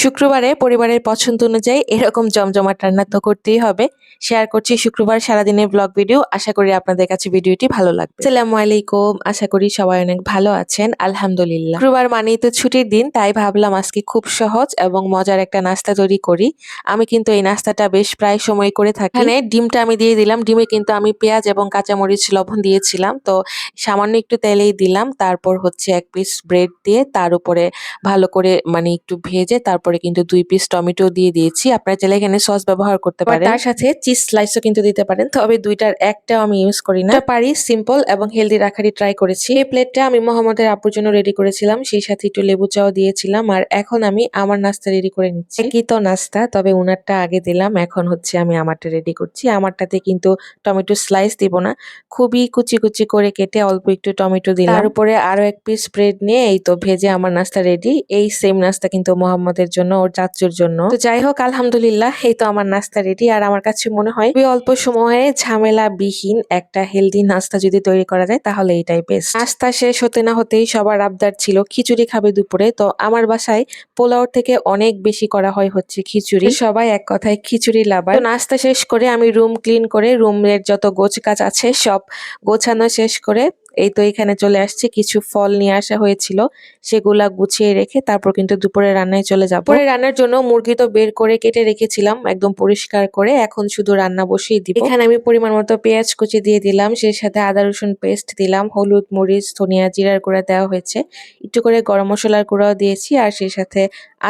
শুক্রবারে পরিবারের পছন্দ অনুযায়ী এরকম জমজমাট রান্না তো করতেই হবে। শেয়ার করছি শুক্রবার সারাদিনের ব্লগ ভিডিও আশা করি আপনাদের কাছে ভিডিওটি ভালো লাগবে। আসসালামু আলাইকুম। আশা করি সবাই অনেক ভালো আছেন। আলহামদুলিল্লাহ। শুক্রবার মানেই তো ছুটির দিন, তাই ভাবলাম আজকে খুব সহজ এবং মজার একটা নাস্তা তৈরি করি। আমি কিন্তু এই নাস্তাটা বেশ প্রায় সময় করে থাকি। এখানে ডিমটা আমি দিয়ে দিলাম। ডিমে কিন্তু আমি পেঁয়াজ এবং কাঁচামরিচ লবণ দিয়েছিলাম। তো সামান্য একটু তেলেই দিলাম। তারপর হচ্ছে এক পিস ব্রেড দিয়ে তার উপরে ভালো করে মানে একটু ভেজে তারপরে কিন্তু দুই পিস টমেটো দিয়ে দিয়েছি। আপনারা চাইলে এখানে সস ব্যবহার করতে পারেন। তার সাথে চিজ স্লাইসও কিন্তু দিতে পারেন। তবে দুইটার একটাও আমি ইউজ করি না। পারি সিম্পল এবং হেলদি রাখারই ট্রাই করেছি। এই প্লেটটা আমি মোহাম্মদের আপুর জন্য রেডি করেছিলাম। সেই সাথে একটু লেবু চাও দিয়েছিলাম। আর এখন আমি আমার নাস্তা রেডি করে নিচ্ছি। একই তো নাস্তা তবে উনারটা আগে দিলাম। এখন হচ্ছে আমি আমারটা রেডি করছি। আমারটাতে কিন্তু টমেটো স্লাইস দিব না। খুবই কুচি কুচি করে কেটে অল্প একটু টমেটো দিলাম। তার উপরে আরও এক পিস ব্রেড নিয়ে এই তো ভেজে আমার নাস্তা রেডি এই সেম নাস্তা কিন্তু মোহাম্মদের জন্য, ওর চাচুর জন্য। তো যাই হোক, আলহামদুলিল্লাহ, এই তো আমার নাস্তা রেডি আর আমার কাছে মনে হয়, খুবই অল্প সময়ে ঝামেলা বিহীন একটা হেলদি নাস্তা যদি তৈরি করা যায়, তাহলে এটাই বেস্ট নাস্তা শেষ হতে না হতেই সবার আবদার ছিল, খিচুড়ি খাবে দুপুরে। তো আমার বাসায় পোলাওর থেকে অনেক বেশি করা হয় হচ্ছে খিচুড়ি। সবাই এক কথায় খিচুড়ি লাভার নাস্তা শেষ করে আমি রুম ক্লিন করে রুমের যত গোছ কাজ আছে সব গোছানো শেষ করে এই তো এখানে চলে আসছে। কিছু ফল নিয়ে আসা হয়েছিল সেগুলা গুছিয়ে রেখে তারপর কিন্তু দুপুরে রান্নায় চলে যাব। পরে রান্নার জন্য মুরগি তো বের করে কেটে রেখেছিলাম একদম পরিষ্কার করে। এখন শুধু রান্না বসিয়ে দিব। এখানে আমি পরিমাণ মতো পেঁয়াজ কুচি দিয়ে দিলাম সেই সাথে আদা রসুন পেস্ট দিলাম হলুদ মরিচ ধনিয়া জিরার গুঁড়া দেওয়া হয়েছে। একটু করে গরম মশলার গুঁড়াও দিয়েছি আর সেই সাথে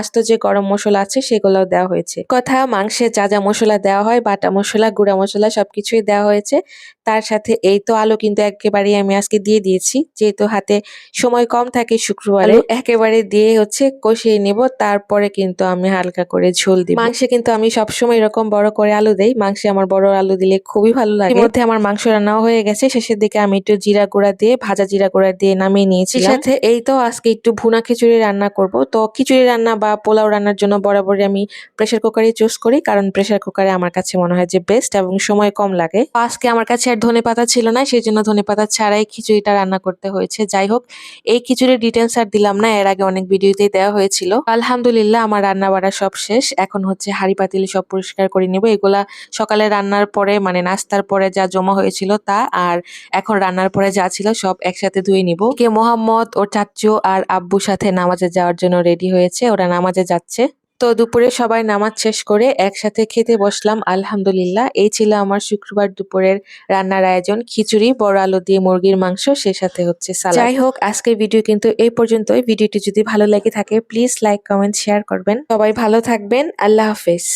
আস্ত যে গরম মশলা আছে সেগুলোও দেওয়া হয়েছে। কথা মাংসে যা যা মশলা দেওয়া হয় বাটা মশলা গুঁড়া মশলা সবকিছুই দেওয়া হয়েছে। তার সাথে এই তো আলু কিন্তু একেবারেই আমি আজকে দিয়ে দিয়েছি। যেহেতু হাতে সময় কম থাকে শুক্রবারে একেবারে দিয়ে হচ্ছে কষিয়ে নিব তারপরে কিন্তু আমি হালকা করে ঝোল দিব। মাংসে কিন্তু আমি সবসময় এরকম বড় করে আলু দেই মাংসে আমার বড় আলু দিলে খুবই ভালো লাগে। মধ্যে আমার মাংস রান্নাও হয়ে গেছে শেষের দিকে আমি একটু জিরা গুঁড়া দিয়ে ভাজা জিরা গুঁড়া দিয়ে নামিয়ে নিয়েছি সাথে এই তো আজকে একটু ভুনা খিচুড়ি রান্না করব। তো খিচুড়ি রান্না বা পোলাও রান্নার জন্য বরাবরই আমি প্রেসার কুকারই চুজ করি কারণ প্রেসার কুকারে আমার কাছে মনে হয় যে বেস্ট এবং সময় কম লাগে। আজকে আমার কাছে আর ধনে পাতা ছিল না সেই জন্য ধনে পাতা ছাড়াই খিচুড়িটা রান্না করতে হয়েছে। যাই হোক, এই খিচুড়ির ডিটেলস আর দিলাম না, এর আগে অনেক ভিডিওতেই দেওয়া হয়েছিল। আলহামদুলিল্লাহ, আমার রান্না বাড়া সব শেষ। এখন হচ্ছে হাড়ি পাতিল সব পরিষ্কার করে নিব। এগুলা সকালে রান্নার পরে মানে নাস্তার পরে যা জমা হয়েছিল তা, আর এখন রান্নার পরে যা ছিল সব একসাথে ধুয়ে নিব। কে মোহাম্মদ, ওর চাচ্চু আর আব্বুর সাথে নামাজে যাওয়ার জন্য রেডি হয়েছে। ওরা নামাজে যাচ্ছে। তো দুপুরে সবাই নামাজ শেষ করে একসাথে খেতে বসলাম, আলহামদুলিল্লাহ। এই ছিল আমার শুক্রবার দুপুরের রান্নার আয়োজন। খিচুড়ি, বড় আলু দিয়ে মুরগির মাংস, সে সাথে হচ্ছে যাই হোক, আজকের ভিডিও কিন্তু এই পর্যন্তই। ভিডিওটি যদি ভালো লেগে থাকে প্লিজ লাইক কমেন্ট শেয়ার করবেন। সবাই ভালো থাকবেন। আল্লাহ হাফেজ।